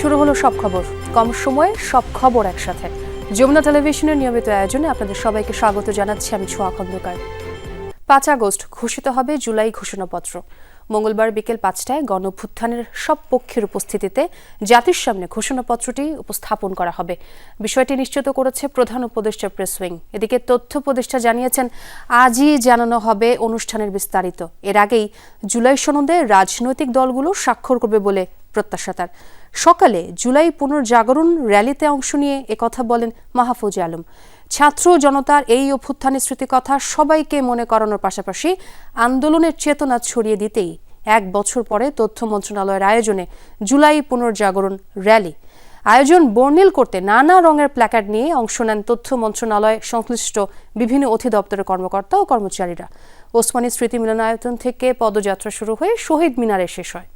শুরু হলো সব খবর। কম সময়ে সব খবর একসাথে। যমুনা টেলিভিশনের নিয়মিত আয়োজনে আপনাদের সবাইকে স্বাগত জানাচ্ছি আমি ছোয়া খন্দকার। পাঁচ আগস্ট, ঘোষিত হবে জুলাই ঘোষণাপত্র। মঙ্গলবার বিকেল পাঁচটায় গণভুত্থানের সব পক্ষের উপস্থিতিতে জাতির সামনে ঘোষণাপত্রটি উপস্থাপন করা হবে। বিষয়টি নিশ্চিত করেছে প্রধান উপদেষ্টা প্রেস উইং। এদিকে তথ্য উপদেষ্টা জানিয়েছেন, আজই জানানো হবে অনুষ্ঠানের বিস্তারিত। এর আগেই জুলাই সনদে রাজনৈতিক দলগুলো স্বাক্ষর করবে বলে প্রত্যাশা তার। সকালে জুলাই পুনর্জাগরণ র্যালিতে অংশ নিয়ে একথা বলেন মাহফুজ আলম। ছাত্র জনতার এই অভ্যুত্থানের স্মৃতিকথা সবাইকে মনে করানোর পাশাপাশি আন্দোলনের চেতনা ছড়িয়ে দিতেই এক বছর পরে তথ্য মন্ত্রণালয়ের আয়োজনে জুলাই পুনর্জাগরণ র্যালি। আয়োজন বর্ণিল করতে নানা রঙের প্ল্যাকার্ড নিয়ে অংশ নেন তথ্য মন্ত্রণালয় সংশ্লিষ্ট বিভিন্ন অধিদপ্তরের কর্মকর্তা ও কর্মচারীরা। ওসমানী স্মৃতি মিলনায়তন থেকে পদযাত্রা শুরু হয়ে শহীদ মিনারে শেষ হয়।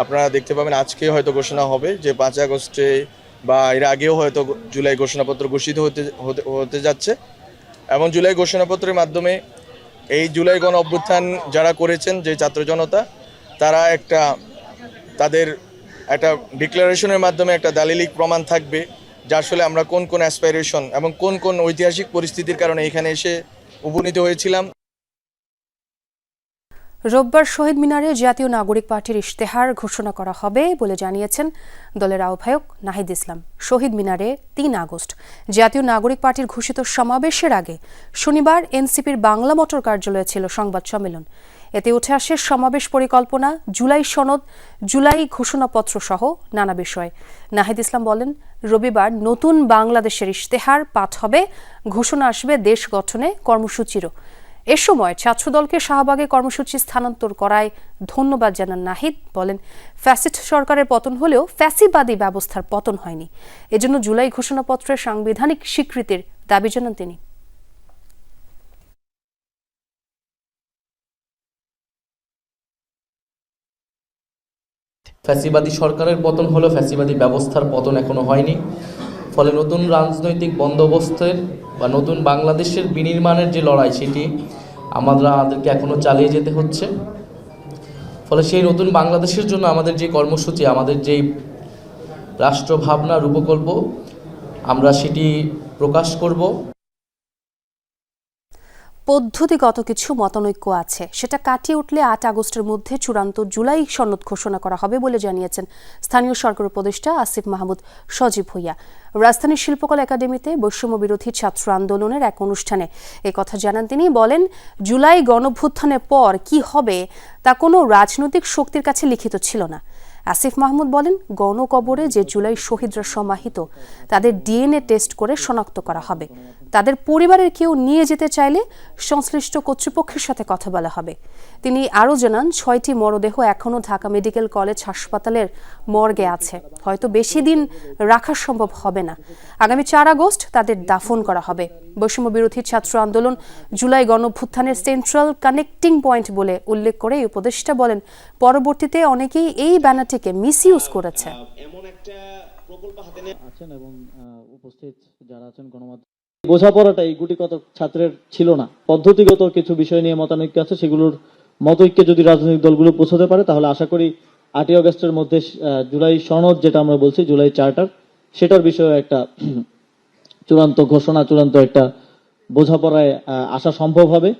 আপনারা দেখতে পাবেন, আজকে হয়তো ঘোষণা হবে যে পাঁচ আগস্টে বা এর আগেও হয়তো জুলাই ঘোষণাপত্র ঘোষিত হতে, হতে- যাচ্ছে। এবং জুলাই ঘোষণাপত্রের মাধ্যমে এই জুলাই গণ অভ্যুত্থান যারা করেছেন, যে ছাত্র জনতা, তারা একটা তাদের একটা ডিক্লারেশনের মাধ্যমে একটা দালিলিক প্রমাণ থাকবে যে আসলে আমরা কোন কোন অ্যাসপাইরেশন এবং কোন কোন ঐতিহাসিক পরিস্থিতির কারণে এখানে এসে উপনীত হয়েছিলাম। রোববার শহীদ মিনারে জাতীয় নাগরিক পার্টির ইশতেহার ঘোষণা করা হবে বলে জানিয়েছেন দলের আহ্বায়ক নাহিদ ইসলাম। শহীদ মিনারে তিন আগস্ট জাতীয় নাগরিক পার্টির ঘোষিত সমাবেশের আগে শনিবার এনসিপির বাংলা মোটর কার্যালয়ে ছিল সংবাদ সম্মেলন। এতে উঠে আসে সমাবেশ পরিকল্পনা, জুলাই সনদ, জুলাই ঘোষণাপত্র সহ নানা বিষয়। নাহিদ ইসলাম বলেন, রবিবার নতুন বাংলাদেশের ইশতেহার পাঠ হবে, ঘোষণা আসবে দেশ গঠনে কর্মসূচিরও। এ সময় ছাত্রদলকে শাহবাগে কর্মসূচি স্থানান্তর করায় ধন্যবাদ জানান নাহিদ। বলেন, ফ্যাসিস্ট সরকারের পতন হলেও ফ্যাসিবাদী ব্যবস্থার পতন হয়নি। এজন্য জুলাই ঘোষণাপত্রের সাংবিধানিক স্বীকৃতির দাবি জানান তিনি। ফ্যাসিবাদী সরকারের পতন হলো ফ্যাসিবাদী ব্যবস্থার পতন এখনও হয়নি। ফলে নতুন রাজনৈতিক বন্দোবস্তের বা নতুন বাংলাদেশের বিনির্মাণের যে লড়াই সেটি আমরা আমাদেরকে এখনও চালিয়ে যেতে হচ্ছে। ফলে সেই নতুন বাংলাদেশের জন্য আমাদের যে কর্মসূচি, আমাদের যেই রাষ্ট্রভাবনা রূপকল্প, আমরা সেটি প্রকাশ করব। পদ্ধতিগত কিছু মতানৈক্য আছে। সেটা কাটিয়ে উঠলে আট আগস্টের মধ্যে চূড়ান্ত জুলাই সনদ ঘোষণা করা হবে বলে জানিয়েছেন স্থানীয় সরকার উপদেষ্টা আসিফ মাহমুদ সজীব ভুইয়া। রাজধানীর শিল্পকলা একাডেমিতে বৈষম্য বিরোধী ছাত্র আন্দোলনের এক অনুষ্ঠানে এ কথা জানান তিনি। বলেন, জুলাই গণভ্যুত্থানের পর কি হবে তা কোনো রাজনৈতিক শক্তির কাছে লিখিত ছিল না। আসিফ মাহমুদ বলেন, গণকবরে যে জুলাই শহীদরা সমাহিত, তাদের ডিএনএ টেস্ট করে শনাক্ত করা হবে। তাদের পরিবারের কেউ নিয়ে যেতে চাইলে সংশ্লিষ্ট কর্তৃপক্ষের সাথে কথা বলা হবে। তিনি আরও জানান ছয়টি মরদেহ এখনও ঢাকা মেডিকেল কলেজ হাসপাতালের মর্গে আছে। হয়তো বেশি দিন রাখা সম্ভব হবে না। আগামী চার আগস্ট তাদের দাফন করা হবে। বৈষম্য বিরোধী ছাত্র আন্দোলন জুলাই গণভ্যুত্থানের সেন্ট্রাল কানেক্টিং পয়েন্ট বলে উল্লেখ করে এই উপদেষ্টা বলেন পরবর্তীতে অনেকেই এই ব্যানারটিকে মিস ইউজ করেছে আছেন এবং উপস্থিত যারা আছেন গণমাধ্যম বোঝাপড়াটা এই গুটি কত ছাত্রের ছিল না। পদ্ধতিগত কিছু বিষয় নিয়ে মতানৈক্য আছে, সেগুলোর মতৈক্যে যদি রাজনৈতিক দলগুলো পৌঁছতে পারে, তাহলে আশা করি আটই আগস্টের মধ্যে জুলাই সনদ যেটা আমরা বলছি, জুলাই চার্টার, সেটার বিষয়ে একটা, চূড়ান্ত ঘোষণা, চূড়ান্ত একটা বোঝাপড়ায় আসা সম্ভব হবে।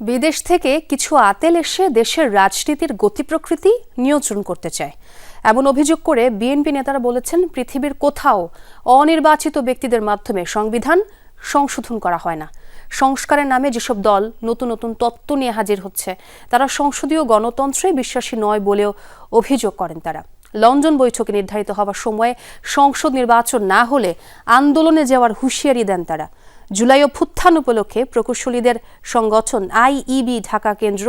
বিদেশ থেকে কিছু আতেল এসে দেশের রাজনীতির গতি প্রকৃতি নিয়ন্ত্রণ করতে চায়। এমন অভিযোগ করে বিএনপি নেতারা বলেছেন, পৃথিবীর কোথাও অনির্বাচিত ব্যক্তিদের মাধ্যমে সংবিধান সংশোধন করা হয় না। সংস্কারের নামে যেসব দল নতুন নতুন তত্ত্ব নিয়ে হাজির হচ্ছে, তারা সংসদীয় গণতন্ত্রে বিশ্বাসী নয় বলেও অভিযোগ করেন তারা। লন্ডন বৈঠকে নির্ধারিত হওয়ার সময়ে সংসদ নির্বাচন না হলে আন্দোলনে যাওয়ার হুঁশিয়ারি দেন তারা। জুলাই অভ্যুত্থান উপলক্ষে প্রকৌশলীদের সংগঠন আইইবি ঢাকা কেন্দ্র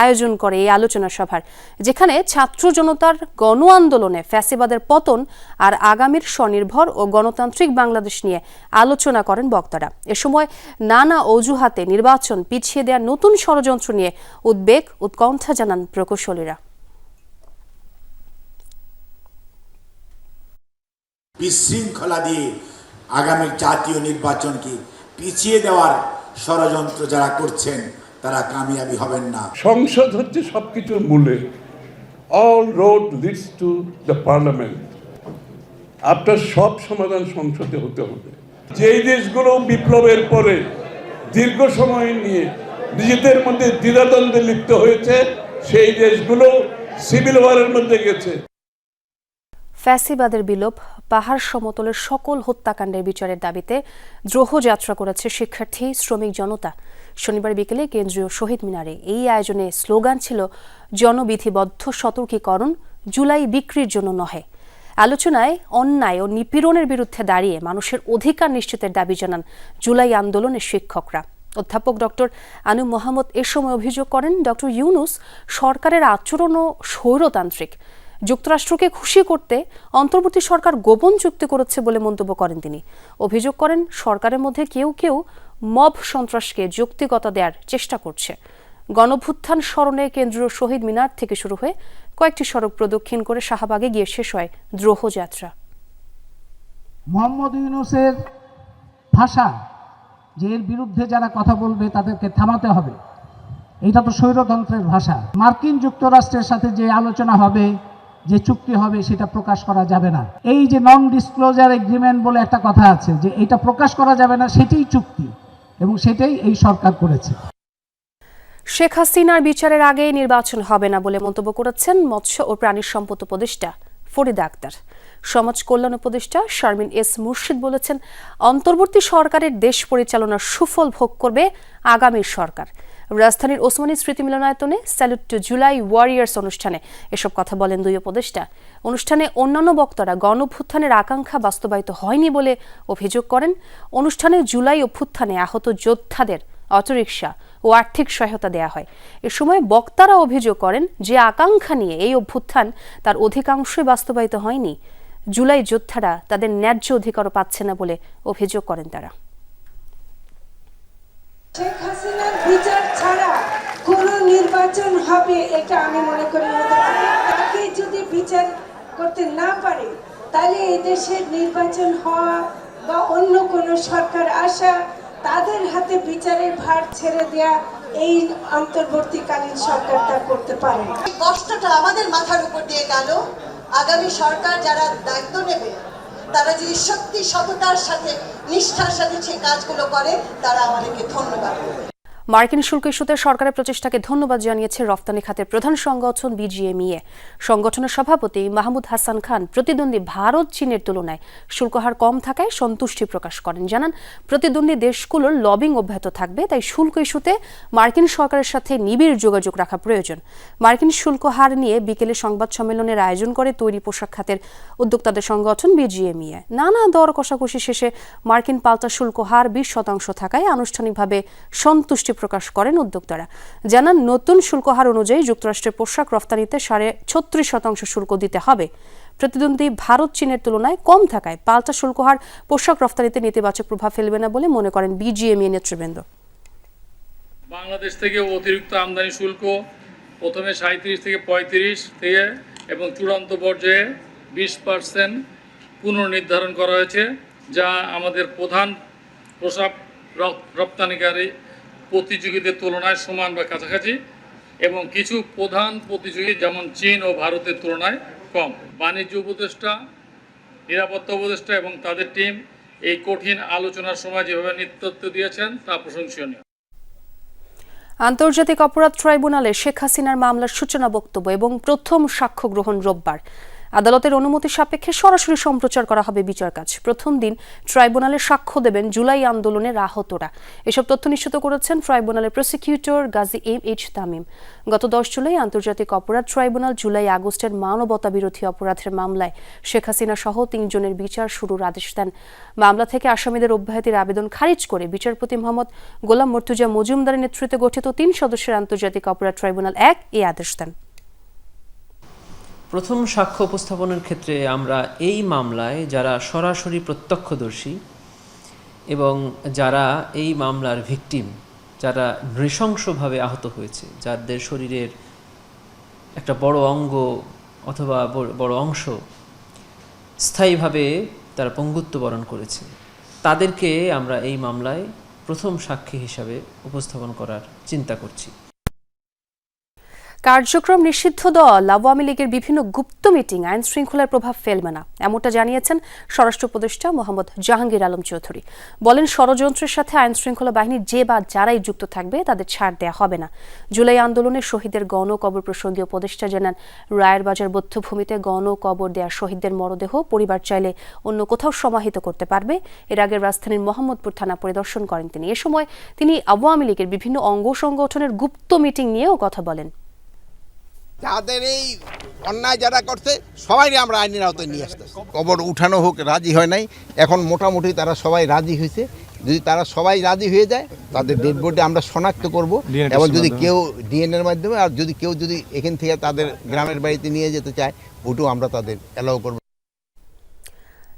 আয়োজন করে এই আলোচনা সভার, যেখানে ছাত্র জনতার গণ আন্দোলনে ফ্যাসিবাদের পতন আর আগামীর স্বনির্ভর ও গণতান্ত্রিক বাংলাদেশ নিয়ে আলোচনা করেন বক্তারা। এ সময় নানা অজুহাতে নির্বাচন পিছিয়ে দেওয়ার নতুন ষড়যন্ত্র নিয়ে উদ্বেগ, উৎকণ্ঠা জানান প্রকৌশলীরা। বিশৃঙ্খলা দিয়ে আগামী জাতীয় নির্বাচনকে পিছিয়ে দেওয়ার ষড়যন্ত্র যারা করছেন, তারা কামিয়াবি হবেন না। সংসদ হচ্ছে সব কিছুর মূলে। All road leads to the parliament আপনার সব সমাধান সংসদে হতে হবে। যেই দেশগুলো বিপ্লবের পরে দীর্ঘ সময় নিয়ে নিজেদের মধ্যে দ্বিধাদ্বন্দ্বে লিপ্ত হয়েছে, সেই দেশগুলো সিভিল ওয়ারের মধ্যে গেছে। ফ্যাসিবাদের বিলোপ, পাহাড় সমতলের সকল হত্যাকাণ্ডের বিচারের দাবিতে দ্রোহ যাত্রা করেছে শিক্ষার্থী, শ্রমিক জনতা। শনিবার বিকেলে কেন্দ্রীয় শহীদ মিনারে এই আয়োজনে স্লোগান ছিল, জনবিধিবদ্ধ সতর্কীকরণ জুলাই বিক্রির জন্য নহে। আলোচনায় অন্যায় ও নিপীড়নের বিরুদ্ধে দাঁড়িয়ে মানুষের অধিকার নিশ্চিতের দাবি জানান জুলাই আন্দোলনের শিক্ষকরা। অধ্যাপক ডক্টর আনু মোহাম্মদ এ সময় অভিযোগ করেন ডক্টর ইউনুস সরকারের আচরণ ও স্বৈরতান্ত্রিক। যুক্তরাষ্ট্রকে খুশি করতে অন্তর্বর্তী সরকার গোপন চুক্তি করেছে বলে মন্তব্য করেন তিনি। অভিযোগ করেন, সরকারের মধ্যে কেউ কেউ মব সন্ত্রাসকে যৌক্তিকতা দেওয়ার চেষ্টা করছে। গণভুত্থান স্মরণে কেন্দ্রীয় শহীদ মিনার থেকে শুরু হয়ে কয়েকটি সড়ক প্রদক্ষিণ করে শাহবাগে গিয়ে শেষ হয় দ্রোহ যাত্রা। মোহাম্মদ ইউনুসের ভাষা, যে এর বিরুদ্ধে যারা কথা বলবে তাদেরকে থামাতে হবে। এটা তো স্বৈরতন্ত্রের ভাষা। মার্কিন যুক্তরাষ্ট্রের সাথে যে আলোচনা হবে যে চুক্তি হবে সেটা প্রকাশ করা যাবে না। এই যে নন ডিসক্লোজার এগ্রিমেন্ট বলে একটা কথা আছে, যে এটা প্রকাশ করা যাবে না, সেটাই চুক্তি এবং সেটাই এই সরকার করেছে। শেখ হাসিনার বিচারের আগে নির্বাচন হবে না বলে মন্তব্য করেছেন মৎস্য ও প্রাণী সম্পদ উপদেষ্টা ফরিদা আক্তার। সমাজ কল্যাণ উপদেষ্টা শারমিন এস মুর্শিদ বলেছেন, অন্তর্বর্তী সরকারের দেশ পরিচালনার সুফল ভোগ করবে আগামী সরকার। রাজধানীর ওসমানী স্মৃতি মিলনায়তনে স্যালুট টু জুলাই ওয়ারিয়ার্স অনুষ্ঠানে। এসব কথা বলেন দুই উপদেষ্টা। অনুষ্ঠানে অন্যান্য বক্তারা গণভ্যুত্থানের আকাঙ্ক্ষা বাস্তবায়িত হয়নি বলে অভিযোগ করেন। অনুষ্ঠানে জুলাই অভ্যুত্থানে আহত যোদ্ধাদের অটোরিকশা ও আর্থিক সহায়তা দেয়া হয়। এ সময় বক্তারা অভিযোগ করেন যে আকাঙ্ক্ষা নিয়ে এই অভ্যুত্থান তার অধিকাংশই বাস্তবায়িত হয়নি। জুলাই যোদ্ধারা তাদের ন্যায্য অধিকারও পাচ্ছে না বলে অভিযোগ করেন তারা শেখ হাসিনার বিচার ছাড়া কোন নির্বাচন হবে এটা আমি মনে করি। তাকে যদি বিচার করতে না পারে, তাহলে এই নির্বাচন হওয়া বা অন্য কোন সরকার আসা, তাদের হাতে বিচারের ভার ছেড়ে দেয়া, এই অন্তর্বর্তীকালীন সরকারটা করতে পারে কষ্টটা আমাদের মাথার উপর দিয়ে গেল। আগামী সরকার যারা দায়িত্ব নেবে, তারা যদি সত্যি সততার সাথে, নিষ্ঠার সাথে সেই কাজগুলো করে, তারা আমাদেরকে ধন্যবাদ। মার্কিন শুল্ক ইস্যুতে সরকারের প্রচেষ্টাকে ধন্যবাদ জানিয়েছে রফতানি খাতের প্রধান সংগঠন বিজিএমইএ। সংগঠনের সভাপতি মাহমুদ হাসান খান প্রতিদ্বন্দ্বী ভারত চীনের তুলনায় শুল্ক হার কম থাকায় সন্তুষ্টি প্রকাশ করেন। জানান, প্রতিদ্বন্দ্বী দেশগুলোর লবিং অব্যাহত থাকবে, তাই শুল্ক ইস্যুতে মার্কিন সরকারের সাথে নিবিড় যোগাযোগ রাখা প্রয়োজন। মার্কিন শুল্ক হার নিয়ে বিকেলে সংবাদ সম্মেলনের আয়োজন করে তৈরি পোশাক খাতের উদ্যোক্তাদের সংগঠন বিজিএমইএ। নানা দর কষাকষি শেষে মার্কিন পাল্টা শুল্ক হার বিশ শতাংশ থাকায় আনুষ্ঠানিকভাবে সন্তুষ্টি প্রকাশ করেন উদ্যোক্তারা। জানান, নতুন শুল্ক হার অনুযায়ী যুক্তরাষ্ট্রের পোশাক রফতানিতে সাড়ে ছত্রিশ শতাংশ শুল্ক দিতে হবে। প্রতিদ্বন্দ্বী ভারত চীনের তুলনায় কম থাকায় পাল্টা শুল্ক হার পোশাক রফতানিতে নেতিবাচক প্রভাব ফেলবে না বলে মনে করেন বিজিএমইএ নেতৃবৃন্দ। বাংলাদেশ থেকে অতিরিক্ত আমদানি শুল্ক প্রথমে সাঁত্রিশ থেকে পঁয়ত্রিশ থেকে এবং চূড়ান্ত পর্যায়ে বিশ পার্সেন্ট পুনর্নির্ধারণ করা হয়েছে, যা আমাদের প্রধান পোশাক রপ্তানিকারী প্রতিযোগীদের তুলনায় সমান বা কাছাকাছি এবং কিছু প্রধান প্রতিযোগী যেমন চীন ও ভারতের তুলনায় কম। বাণিজ্য উপদেষ্টা, নিরাপত্তা উপদেষ্টা এবং তাদের টিম এই কঠিন আলোচনার সময় যেভাবে নেতৃত্ব দিয়েছেন, তা প্রশংসনীয়। আন্তর্জাতিক অপরাধ ট্রাইব্যুনালে শেখ হাসিনার মামলার সূচনা বক্তব্য এবং প্রথম সাক্ষ্য গ্রহণ রোববার। আদালতের অনুমতি সাপেক্ষে সরাসরি সম্প্রচার করা হবে বিচার কাজ। প্রথম দিন ট্রাইব্যুনালে সাক্ষ্য দেবেন জুলাই আন্দোলনের আহতরা। এসব তথ্য নিশ্চিত করেছেন ট্রাইব্যুনালের prosecutor Gazi M H Tamim. গত দশ জুলাই আন্তর্জাতিক অপরাধ ট্রাইব্যুনাল জুলাই আগস্টের মানবতা বিরোধী অপরাধের মামলায় শেখ হাসিনা সহ তিনজনের বিচার শুরুর আদেশ দেন। মামলা থেকে আসামিদের অব্যাহতির আবেদন খারিজ করে বিচারপতি মোহাম্মদ গোলাম মর্তুজা মজুমদারের নেতৃত্বে গঠিত তিন সদস্যের আন্তর্জাতিক অপরাধ ট্রাইব্যুনাল এক এই আদেশ দেন। প্রথম সাক্ষ্য উপস্থাপনের ক্ষেত্রে আমরা এই মামলায় যারা সরাসরি প্রত্যক্ষদর্শী এবং যারা এই মামলার ভিকটিম, যারা নৃশংসভাবে আহত হয়েছে, যাদের শরীরের একটা বড় অঙ্গ অথবা বড়- অংশ স্থায়ীভাবে তারা পঙ্গুত্ব বরণ করেছে, তাদেরকে আমরা এই মামলায় প্রথম সাক্ষী হিসাবে উপস্থাপন করার চিন্তা করছি। কার্যক্রম নিষিদ্ধ দল আওয়ামী লীগের বিভিন্ন গুপ্ত মিটিং আইন শৃঙ্খলার প্রভাব ফেলবে না, এমনটা জানিয়েছেন স্বরাষ্ট্র উপদেষ্টা মোহাম্মদ জাহাঙ্গীর আলম চৌধুরী। বলেন, ষড়যন্ত্রের সাথে আইন শৃঙ্খলা বাহিনীর যে বা যারাই যুক্ত থাকবে, তাদের ছাড় দেওয়া হবে না। জুলাই আন্দোলনে শহীদের গণ কবর প্রসঙ্গে উপদেষ্টা জানান রায়ের বাজার বধ্যভূমিতে গণ কবর দেয়া শহীদদের মরদেহ পরিবার চাইলে অন্য কোথাও সমাহিত করতে পারবে। এর আগে রাজধানীর মোহাম্মদপুর থানা পরিদর্শন করেন তিনি। এ সময় তিনি আওয়ামী লীগের বিভিন্ন অঙ্গ সংগঠনের গুপ্ত মিটিং নিয়েও কথা বলেন। যাদের এই অন্যায় যারা করছে সবাই আমরা আইনের আওতায় নিয়ে আসতে কবর উঠানো হোক রাজি হয় নাই। এখন মোটামুটি তারা সবাই রাজি হয়েছে। যদি তারা সবাই রাজি হয়ে যায় তাদের ডেড বডি আমরা শনাক্ত করব। এবং যদি কেউ ডিএনএর মাধ্যমে আর যদি কেউ যদি এখান থেকে তাদের গ্রামের বাড়িতে নিয়ে যেতে চায় ওটাও আমরা তাদের অ্যালাউ করব।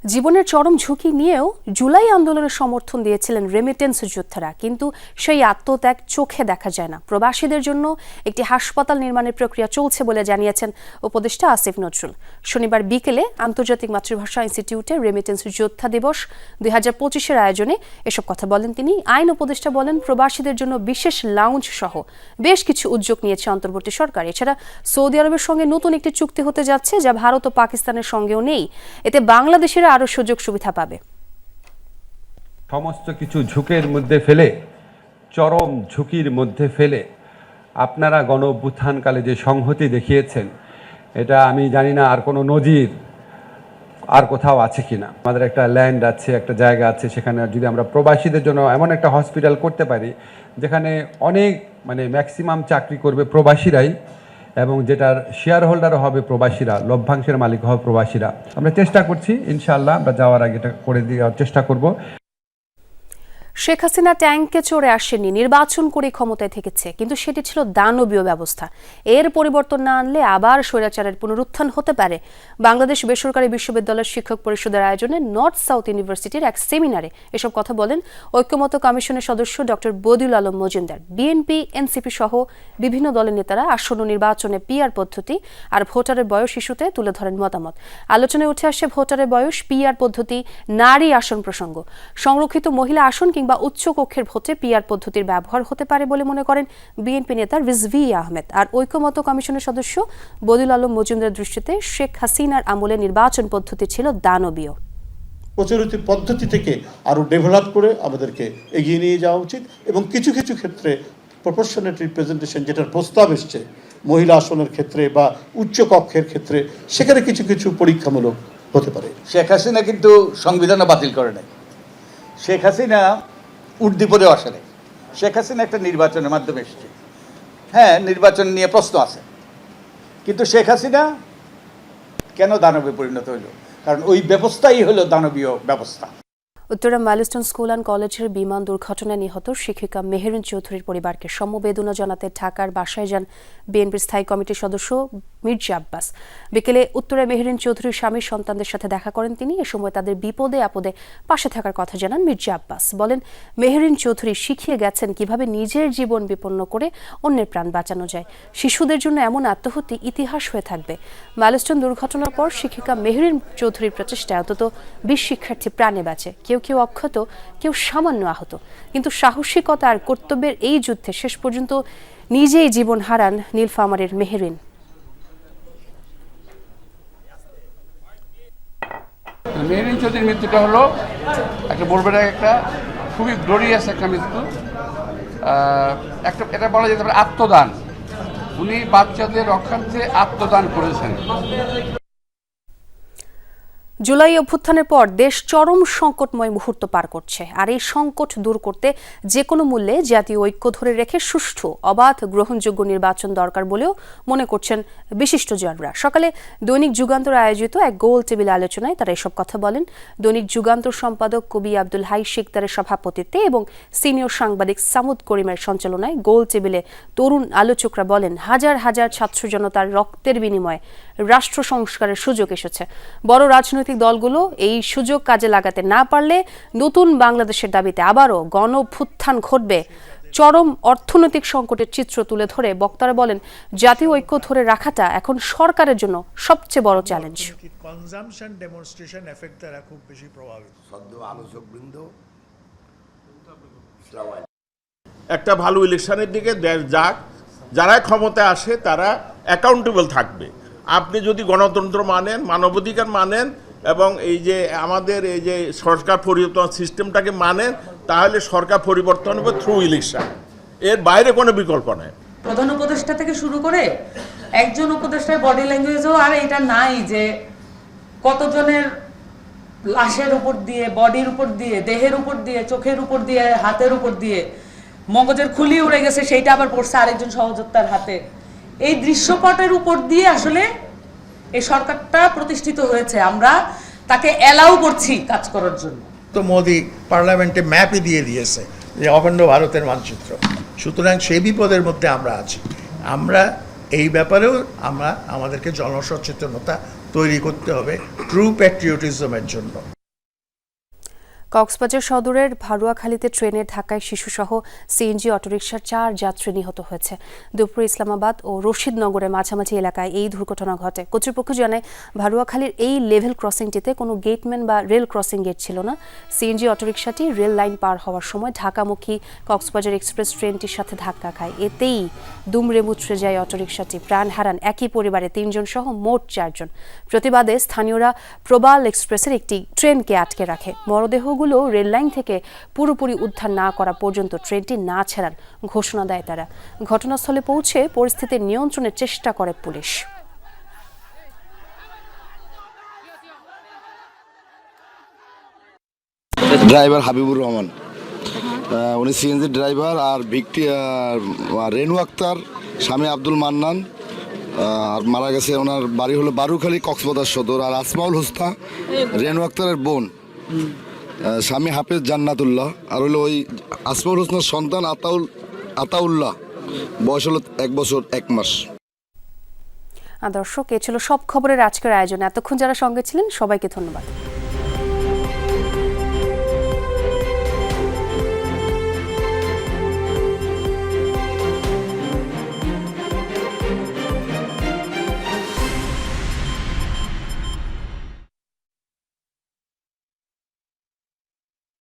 জীবনের চরম ঝুঁকি নিয়েও জুলাই আন্দোলনের সমর্থন দিয়েছিলেন রেমিটেন্স যোদ্ধারা। কিন্তু সেই আত্মত্যাগ চোখে দেখা যায় না। প্রবাসীদের জন্য একটি হাসপাতাল নির্মাণের প্রক্রিয়া চলছে বলে জানিয়েছেন উপদেষ্টা আসিফ নজরুল। শনিবার বিকেলে আন্তর্জাতিক মাতৃভাষা ইনস্টিটিউটে রেমিটেন্স যোদ্ধা দিবস দুই হাজার পঁচিশের আয়োজনে এসব কথা বলেন তিনি। আইন উপদেষ্টা বলেন, প্রবাসীদের জন্য বিশেষ লাউঞ্জ সহ বেশ কিছু উদ্যোগ নিয়েছে অন্তর্বর্তী সরকার। এছাড়া সৌদি আরবের সঙ্গে নতুন একটি চুক্তি হতে যাচ্ছে, যা ভারত ও পাকিস্তানের সঙ্গেও নেই। এতে বাংলাদেশের আরও সুযোগ সুবিধা পাবে। সমস্ত কিছু ঝুঁকের মধ্যে ফেলে, চরম ঝুঁকির মধ্যে ফেলে আপনারা গণ যে সংহতি দেখিয়েছেন, এটা আমি জানি না আর কোনো নজির আর কোথাও আছে কি না। আমাদের একটা ল্যান্ড আছে, একটা জায়গা আছে, সেখানে যদি আমরা প্রবাসীদের জন্য এমন একটা হসপিটাল করতে পারি, যেখানে অনেক মানে ম্যাক্সিমাম চাকরি করবে প্রবাসীরাই এবং যেটার শেয়ার হোল্ডারও হবে প্রবাসীরা, লভ্যাংশের মালিক হবে প্রবাসীরা। আমরা চেষ্টা করছি, ইনশাআল্লাহ আমরা যাওয়ার আগে এটা করে দেওয়ার চেষ্টা করব। শেখ হাসিনা ট্যাঙ্কে চড়ে আসেনি নির্বাচন করে ক্ষমতায় থেকেছে, কিন্তু সেটি ছিল দানবীয় ব্যবস্থা। এর পরিবর্তন না আনলে আবার স্বৈরাচারের পুনরুত্থান হতে পারে। বাংলাদেশ বেসরকারি বিশ্ববিদ্যালয়ের শিক্ষক পরিষদের আয়োজনে নর্থ সাউথ ইউনিভার্সিটির এক সেমিনারে এসব কথা বলেন ঐক্যমত কমিশনের সদস্য doctor Badiul Alam Majumdar. BNP, NCP সহ বিভিন্ন দলের নেতারা আসন্ন নির্বাচনে পিআর পদ্ধতি আর ভোটারের বয়স ইস্যুতে তুলে ধরেন মতামত। আলোচনায় উঠে আসে ভোটারের বয়স, পিআর পদ্ধতি, নারী আসন প্রসঙ্গ। সংরক্ষিত মহিলা আসন কিংবা উচ্চ কক্ষের ভোটে পিআর পদ্ধতির ব্যবহার হতে পারে বলে মনে করেন বিএনপি নেতা রিজভি আহমেদ। আর ঐক্যমত কমিশনের সদস্য বদিউল আলম মজুমদার দৃষ্টিতে শেখ হাসিনার আমলে নির্বাচন পদ্ধতি ছিল দানবীয়। প্রচলিত পদ্ধতি থেকে আরও ডেভেলপ করে আমাদেরকে এগিয়ে নিয়ে যাওয়া উচিত এবং কিছু কিছু ক্ষেত্রে প্রপোর্শনেট রিপ্রেজেন্টেশন যেটার প্রস্তাব এসছে মহিলা আসনের ক্ষেত্রে বা উচ্চ কক্ষের ক্ষেত্রে সেখানে কিছু কিছু পরীক্ষামূলক হতে পারে। শেখ হাসিনা কিন্তু সংবিধানও বাতিল করে নাই। শেখ হাসিনা উর্দিপদেও আসে নাই। শেখ হাসিনা একটা নির্বাচনের মাধ্যমে এসেছে। হ্যাঁ নির্বাচন নিয়ে প্রশ্ন আছে। কিন্তু শেখ হাসিনা কেন দানবে পরিণত হইল কারণ ওই ব্যবস্থাই হলো দানবীয় ব্যবস্থা। উত্তরা মাইলস্টোন স্কুল অ্যান্ড কলেজের বিমান দুর্ঘটনায় নিহত শিক্ষিকা মেহেরিন চৌধুরীর পরিবারকে সমবেদনা জানাতে ঢাকার বাসায় যান বিএনপির স্থায়ী কমিটির সদস্য মির্জা আব্বাস। বিকেলে উত্তরে মেহেরিন চৌধুরীর স্বামীর সন্তানদের সাথে দেখা করেন তিনি। এ সময় তাদের বিপদে আপদে পাশে থাকার কথা জানান মির্জা আব্বাস। বলেন, মেহেরিন চৌধুরী শিখিয়ে গেছেন কীভাবে নিজের জীবন বিপন্ন করে অন্যের প্রাণ বাঁচানো যায়। শিশুদের জন্য এমন আত্মহত্যা ইতিহাস হয়ে থাকবে। মাইলস্টোন দুর্ঘটনার পর শিক্ষিকা মেহরিন চৌধুরীর প্রচেষ্টায় অন্তত বিশ শিক্ষার্থী প্রাণে বাঁচে। কেউ কেউ অক্ষত, কেউ সামান্য আহত। কিন্তু সাহসিকতা আর কর্তব্যের এই যুদ্ধে শেষ পর্যন্ত নিজেই জীবন হারান নীলফামারের মেহরিন। মেহরিন চৌধুরীর মৃত্যুটা হলো একটা বলবেন একটা খুবই গ্লোরিয়াস একটা মৃত্যু। একটা, এটা বলা যেতে পারে আত্মদান। উনি বাচ্চাদের রক্ষার্থে আত্মদান করেছেন। জুলাই অভ্যুত্থানের পর দেশ চরম সংকটময় মুহূর্ত পার করছে। আর এই সংকট দূর করতে যে কোনো মূল্যে জাতীয় ঐক্য ধরে রেখে সুষ্ঠু, অবাধ, গ্রহণযোগ্য নির্বাচন দরকার বলেও মনে করছেন বিশিষ্টজনরা সকালে দৈনিক যুগান্তর আয়োজিত এক গোল টেবিল আলোচনায় তারা এসব কথা বলেন। দৈনিক যুগান্তর সম্পাদক কবি আব্দুল হাই শিকদারের সভাপতিত্বে এবং সিনিয়র সাংবাদিক সামুদ করিমের সঞ্চালনায় গোল টেবিলে তরুণ আলোচকরা বলেন, হাজার হাজার ছাত্র জনতার রক্তের বিনিময়ে রাষ্ট্র সংস্কারের সুযোগ এসেছে। বড় রাজনৈতিক দলগুলো এই সুযোগ কাজে লাগাতে না পারলে নতুন বাংলাদেশের দাবিতে আবারও গণভুত্থান ঘটবে। চরম অর্থনৈতিক সংকটের চিত্র তুলে ধরে বক্তারা বলেন জাতীয় ঐক্য ধরে রাখাটা এখন সরকারের জন্য সবচেয়ে বড় চ্যালেঞ্জ কনজামশন ডেমনস্ট্রেশন এফেক্ট দ্বারা খুব বেশি প্রভাবিত। সদ্য আলোচক বৃন্দ একটা ভালো ইলেকশনের দিকে দেশ যাক যারা ক্ষমতায় আসে তারা অ্যাকাউন্টেবল থাকবে। আপনি যদি গণতন্ত্র মানেন, মানবাধিকার মানেন, এবং এই যে আমাদের এই যে সরকার পরিবর্তন সিস্টেমটাকে মানেন, তাহলে সরকার পরিবর্তন হবে থ্রু ইলেকশন এর বাইরে কোনো বিকল্প নেই। প্রধান উপদেষ্টা থেকে শুরু করে একজন উপদেষ্টার বডি ল্যাঙ্গুয়েজও আর এটা নাই যে কতজনের লাশের উপর দিয়ে বডির উপর দিয়ে, দেহের উপর দিয়ে, চোখের উপর দিয়ে, হাতের উপর দিয়ে মগজের খুলি উড়ে গেছে, সেইটা আবার পড়ছে আরেকজন সহযোদ্ধার হাতে। এই দৃশ্যপটের উপর দিয়ে আসলে এই সরকারটা প্রতিষ্ঠিত হয়েছে। আমরা তাকে অ্যালাউ করছি কাজ করার জন্য। তো মোদি পার্লামেন্টে ম্যাপই দিয়ে দিয়েছে যে অখণ্ড ভারতের মানচিত্র। সুতরাং সেই বিপদের মধ্যে আমরা আছি। আমরা এই ব্যাপারেও আমরা আমাদেরকে জনসচেতনতা তৈরি করতে হবে ট্রু প্যাট্রিয়টিজমের জন্য। কক্সবাজার সদরের ভারুয়াখালীতে ট্রেনের ধাক্কায় শিশুসহ সিএনজি, অটোরিকশার চার যাত্রী নিহত হয়েছে। দুপুরে ইসলামাবাদ ও রশিদনগরের মাঝামাঝি এলাকায় এই দুর্ঘটনা ঘটে। কর্তৃপক্ষ জানায়, ভারুয়াখালীর এই লেভেল ক্রসিংটিতে কোনো গেটম্যান বা রেল ক্রসিং গেট ছিল না। সিএনজি, অটোরিকশাটি রেল লাইন পার হওয়ার সময় ঢাকামুখী কক্সবাজার এক্সপ্রেস ট্রেনটির সাথে ধাক্কা খায়। এতেই দুমড়ে মুচড়ে যায় অটোরিকশাটি। প্রাণ হারান একই পরিবারে তিনজন সহ মোট চারজন। প্রতিবাদে স্থানীয়রা প্রবাল এক্সপ্রেসের একটি ট্রেনকে আটকে রাখে। মরদেহগুলো রেল লাইন থেকে পুরোপুরি উদ্ধার না করা পর্যন্ত ট্রেনটি না ছাড়ার ঘোষণা দেয় তারা। ঘটনাস্থলে পৌঁছে পরিস্থিতি নিয়ন্ত্রণের চেষ্টা করে পুলিশ। ড্রাইভার হাবিবুর রহমান। উনি সিএনজি ড্রাইভার আর ভিক্টি রেনু আক্তার, স্বামী আব্দুল মান্নান আর মারা গেছে ওনার বাড়ি হলো বারুখালী কক্সবাজার সদর। আর আসমাউল হোস্তা রেনু আক্তারের বোন। স্বামী হাফেজ জান্নাতুল্লাহ আর হলো ওই আসমাউল হোসনার সন্তান আতাউল আতাউল্লাহ। বয়স হলো এক বছর এক মাস। দর্শক, এ ছিল সব খবরের আজকের আয়োজনে। এতক্ষণ যারা সঙ্গে ছিলেন, সবাইকে ধন্যবাদ।